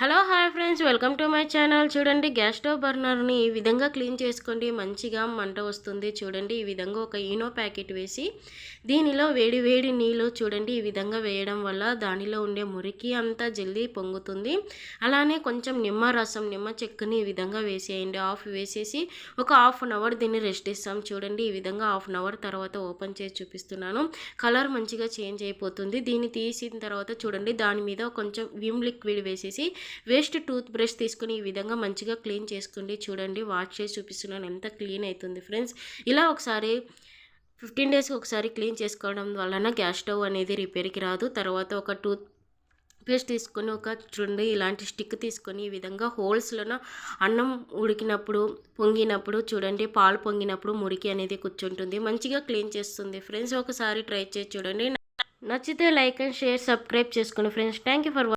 Hello hi friends. Welcome to my channel. చూడండి gas stove బర్నర్ని ఈ విధంగా క్లీన్ చేసుకోండి. మంచిగా మంట వస్తుంది. చూడండి ఈ విధంగా ఒక ఈనో ప్యాకెట్ వేసి దీనిలో వేడి వేడి నీళ్ళు చూడండి ఈ విధంగా వేయడం వల్ల దానిలో ఉండే మురికి అంతా జల్దీ పొంగుతుంది. అలానే కొంచెం నిమ్మ రసం నిమ్మ చెక్కని ఈ విధంగా వేసేయండి. ఆఫ్ వేసేసి ఒక హాఫ్ అన్ అవర్ దీన్ని రెస్ట్ ఇస్తాం. చూడండి ఈ విధంగా హాఫ్ అన్ అవర్ తర్వాత ఓపెన్ చేసి చూపిస్తున్నాను. కలర్ మంచిగా చేంజ్ అయిపోతుంది. దీన్ని తీసిన తర్వాత చూడండి దాని మీద కొంచెం విమ్ లిక్విడ్ వేసేసి వేస్ట్ టూత్ బ్రష్ తీసుకుని ఈ విధంగా మంచిగా క్లీన్ చేసుకోండి. చూడండి వాష్ చేసి చూపిస్తున్నాను. ఎంత క్లీన్ అవుతుంది ఫ్రెండ్స్. ఇలా ఒకసారి ఫిఫ్టీన్ డేస్కి ఒకసారి క్లీన్ చేసుకోవడం వలన గ్యాస్ స్టవ్ అనేది రిపేర్కి రాదు. తర్వాత ఒక టూత్ పేస్ట్ తీసుకొని ఒక చుండి ఇలాంటి స్టిక్ తీసుకొని ఈ విధంగా హోల్స్లోన అన్నం ఉడికినప్పుడు పొంగినప్పుడు చూడండి పాలు పొంగినప్పుడు మురికి అనేది కూర్చుంటుంది. మంచిగా క్లీన్ చేస్తుంది ఫ్రెండ్స్. ఒకసారి ట్రై చేసి చూడండి. నచ్చితే లైక్ అండ్ షేర్ సబ్స్క్రైబ్ చేసుకోండి ఫ్రెండ్స్. Thank you for